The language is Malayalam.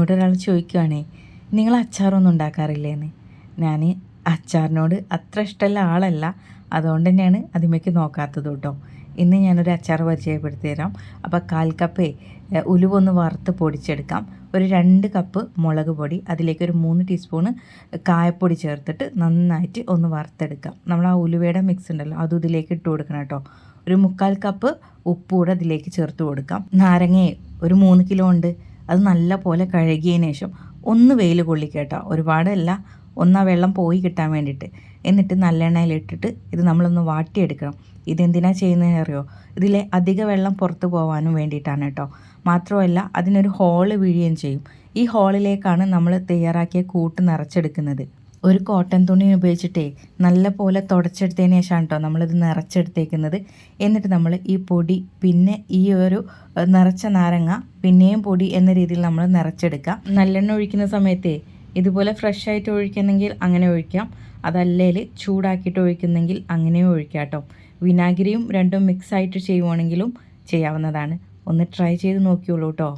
എന്നോട് ഒരാൾ ചോദിക്കുവാണേ നിങ്ങൾ അച്ചാറൊന്നും ഉണ്ടാക്കാറില്ലേന്ന്? ഞാൻ അച്ചാറിനോട് അത്ര ഇഷ്ടമുള്ള ആളല്ല. അതുകൊണ്ട് തന്നെയാണ് അതിമേക്ക് നോക്കാത്തത് കേട്ടോ. ഇന്ന് ഞാനൊരു അച്ചാർ പരിചയപ്പെടുത്തി തരാം അപ്പോൾ കാൽ കപ്പേ ഉലുവൊന്ന് വറുത്ത് പൊടിച്ചെടുക്കാം. ഒരു രണ്ട് കപ്പ് മുളക് പൊടി അതിലേക്ക് ഒരു മൂന്ന് ടീസ്പൂണ് കായപ്പൊടി ചേർത്തിട്ട് നന്നായിട്ട് ഒന്ന് വറുത്തെടുക്കാം. നമ്മൾ ആ ഉലുവയുടെ മിക്സ് ഉണ്ടല്ലോ അതും ഇതിലേക്ക് ഇട്ട് കൊടുക്കണം കേട്ടോ. ഒരു മുക്കാൽ കപ്പ് ഉപ്പ് കൂടെ അതിലേക്ക് ചേർത്ത് കൊടുക്കാം. നാരങ്ങയെ ഒരു മൂന്ന് കിലോ ഉണ്ട്. അത് നല്ല പോലെ കഴുകിയതിന് ശേഷം ഒന്ന് വെയിൽ കൊള്ളിക്കേട്ടോ. ഒരുപാടല്ല. ഒന്ന് വെള്ളം പോയി കിട്ടാൻ വേണ്ടിയിട്ട്. എന്നിട്ട് നല്ലെണ്ണയിലിട്ടിട്ട് ഇത് നമ്മളൊന്ന് വാട്ടിയെടുക്കണം. ഇതെന്തിനാ ചെയ്യുന്നതെന്ന് അറിയോ ഇതിലെ അധിക വെള്ളം പുറത്ത് പോകാനും വേണ്ടിയിട്ടാണ് കേട്ടോ. മാത്രമല്ല അതിനൊരു ഹോൾ വീഴുകയും ചെയ്യും. ഈ ഹോളിലേക്കാണ് നമ്മൾ തയ്യാറാക്കിയ കൂട്ട് നിറച്ചെടുക്കുന്നത്. ഒരു കോട്ടൺ തുണി ഉപയോഗിച്ചിട്ടേ നല്ല പോലെ തുടച്ചെടുത്തതിന് ശേഷമാണ് കേട്ടോ നമ്മളിത് നിറച്ചെടുത്തേക്കുന്നത്. എന്നിട്ട് നമ്മൾ ഈ പൊടി പിന്നെ ഈ ഒരു നിറച്ച നാരങ്ങ പിന്നെയും പൊടി എന്ന രീതിയിൽ നമ്മൾ നിറച്ചെടുക്കാം. നല്ലെണ്ണ ഒഴിക്കുന്ന സമയത്തേ ഇതുപോലെ ഫ്രഷ് ആയിട്ട് ഒഴിക്കുന്നെങ്കിൽ അങ്ങനെ ഒഴിക്കാം. അതല്ലേൽ ചൂടാക്കിയിട്ട് ഒഴിക്കുന്നെങ്കിൽ അങ്ങനെയും ഒഴിക്കാം കേട്ടോ വിനാഗിരിയും രണ്ടും മിക്സ് ആയിട്ട് ചെയ്യുവാണെങ്കിലും ചെയ്യാവുന്നതാണ്. ഒന്ന് ട്രൈ ചെയ്ത് നോക്കിയോളൂ കേട്ടോ